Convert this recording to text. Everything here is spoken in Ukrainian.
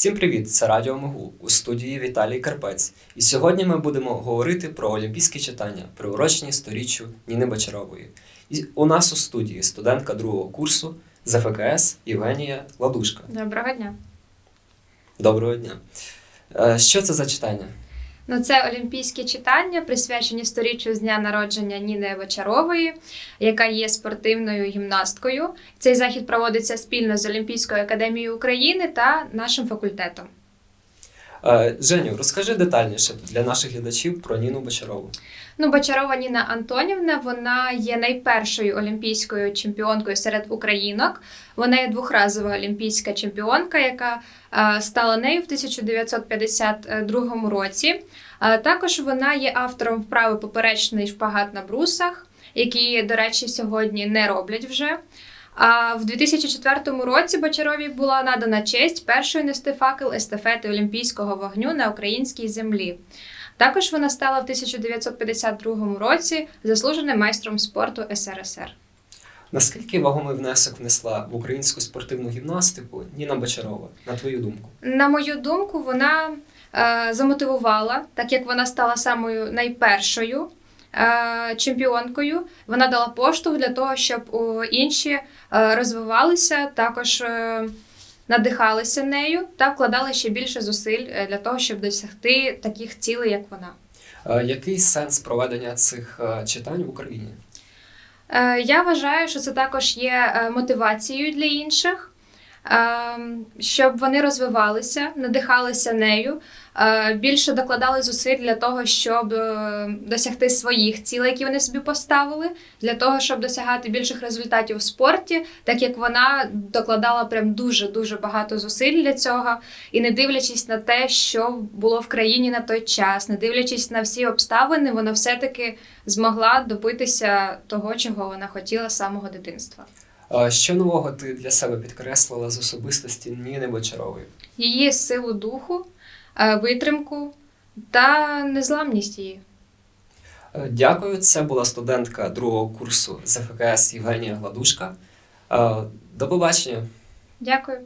Всім привіт! Це Радіо Могу у студії Віталій Карпець. І сьогодні ми будемо говорити про олімпійські читання, приурочені сторіччю Ніни Бочарової. І у нас у студії студентка другого курсу з ФКС Євгенія Ладушка. Доброго дня. Доброго дня. Е, Що це за читання? Ну, це олімпійські читання, присвячені сторіччю з дня народження Ніни Вочарової, яка є спортивною гімнасткою. Цей захід проводиться спільно з Олімпійською академією України та нашим факультетом. Е, Женю, розкажи детальніше для наших глядачів про Ніну Бочарову. Ну, Бочарова Ніна Антонівна, вона є найпершою олімпійською чемпіонкою серед українок. Вона є двохразова олімпійська чемпіонка, яка е, стала нею в 1952 році. Е, також вона є автором вправи поперечний шпагат на брусах, які, до речі, сьогодні не роблять вже. А в 2004 році Бочарові була надана честь першої нести факел естафети Олімпійського вогню на українській землі. Також вона стала в 1952 році заслуженим майстром спорту СРСР. Наскільки вагомий внесок внесла в українську спортивну гімнастику Ніна Бочарова, на твою думку? На мою думку, вона е, замотивувала, так як вона стала самою найпершою чемпіонкою. Вона дала поштовх для того, щоб інші е, розвивалися, також е, надихалися нею та вкладали ще більше зусиль е, для того, щоб досягти таких цілей, як вона. Е, Який сенс проведення цих е, читань в Україні? Е, Я вважаю, що це також є е, мотивацією для інших, е, щоб вони розвивалися, надихалися нею, е, більше докладали зусиль для того, щоб е, досягти своїх цілей, які вони собі поставили, для того, щоб досягати більших результатів в спорті, так як вона докладала прям дуже дуже багато зусиль для цього, і не дивлячись на те, що було в країні на той час, не дивлячись на всі обставини, вона все-таки змогла добитися того, чого вона хотіла з самого дитинства. Що нового ти для себе підкреслила з особистості Ніни Бочарової? Її силу духу, е, витримку та незламність її. Е, Дякую. Це була студентка другого курсу ЗФКС Євгенія Гладушка. Е, До побачення. Дякую.